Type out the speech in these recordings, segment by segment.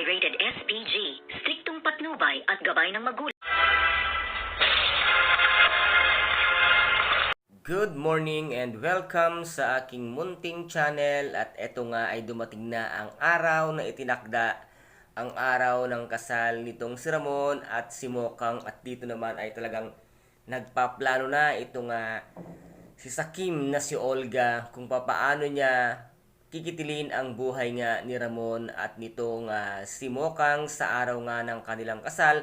ay rated SPG, striktong patnubay at gabay ng magulang. Good morning and welcome sa aking munting channel at eto nga ay dumating na ang araw na itinakda ang araw ng kasal nitong si Ramon at si Mokang at dito naman ay talagang nagpaplano na ito nga si Sakim na si Olga kung papaano niya kikitilin ang buhay nga ni Ramon at nitong ah, si Mokang sa araw nga ng kanilang kasal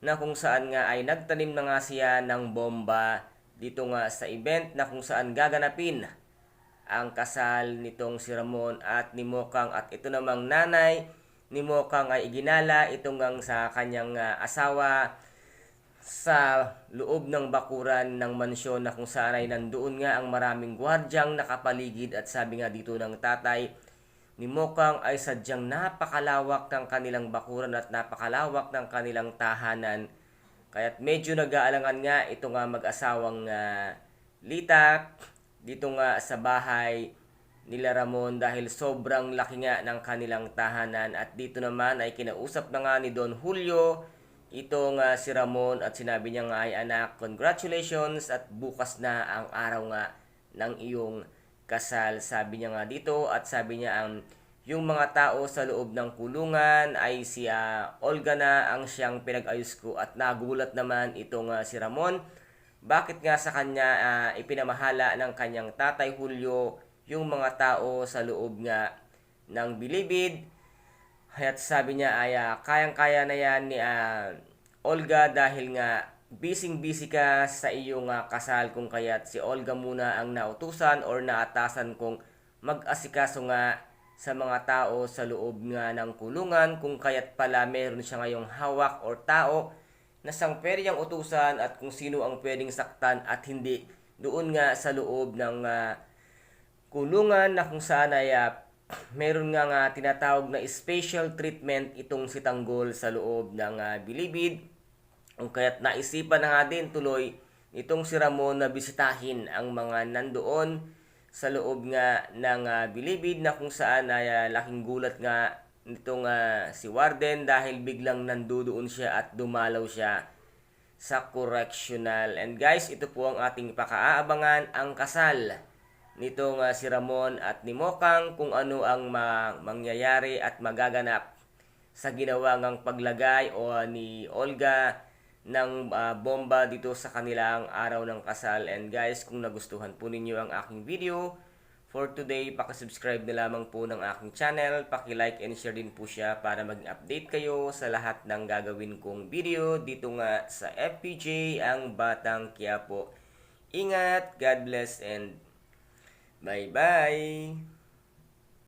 na kung saan nga ay nagtanim na nga siya ng bomba dito nga sa event na kung saan gaganapin ang kasal nitong si Ramon at ni Mokang. At ito namang nanay ni Mokang ay iginala itong nga sa kanyang ah, asawa sa loob ng bakuran ng mansyon na kung saan ay nandoon nga ang maraming gwardyang nakapaligid at sabi nga dito ng tatay ni Mokang ay sadyang napakalawak ng kanilang bakuran at napakalawak ng kanilang tahanan. Kaya't medyo nag-aalangan nga ito nga mag-asawang ah, litak dito nga sa bahay nila Ramon dahil sobrang laki nga ng kanilang tahanan at dito naman ay kinausap na nga ni Don Julio itong nga si Ramon at sinabi niya nga ay anak congratulations at bukas na ang araw nga ng iyong kasal. Sabi niya nga dito at sabi niya ang yung mga tao sa loob ng kulungan ay si ah, Olga na ang siyang pinag-ayos ko at nagulat naman itong nga si Ramon. Bakit nga sa kanya ah, ipinamahala ng kanyang tatay Julio yung mga tao sa loob nga ng bilibid at sabi niya ay ah, kayang-kaya na yan ni ah, Olga dahil nga busy-busy ka sa iyong ah, kasal. Kung kaya't si Olga muna ang nautusan or naatasan kung mag-asikaso nga sa mga tao sa loob nga ng kulungan. Kung kaya't pala meron siya ngayong hawak or tao na sang pwede niyang utusan at kung sino ang pwedeng saktan at hindi. Doon nga sa loob ng ah, kulungan na kung saan ay ah, meron nga nga tinatawag na special treatment itong si Tanggol sa loob ng ah, bilibid. Kung kaya't naisipan na nga din tuloy itong si Ramon na bisitahin ang mga nandoon sa loob nga ng ah, bilibid na kung saan ay ah, laking gulat nga nitong ah, si Warden dahil biglang nandoon siya at dumalaw siya sa correctional. And guys, ito po ang ating pakaabangan ang kasal nitong ah, si Ramon at ni Mokang kung ano ang ma- mangyayari at magaganap sa ginawa ngang paglagay o ah, ni Olga ng ah, bomba dito sa kanilang araw ng kasal. And guys, kung nagustuhan po ninyo ang aking video for today, pakisubscribe na lamang po ng aking channel, paki-like and share din po siya para maging update kayo sa lahat ng gagawin kong video dito nga sa FPJ ang Batang Quiapo. Ingat, God bless and Bye bye.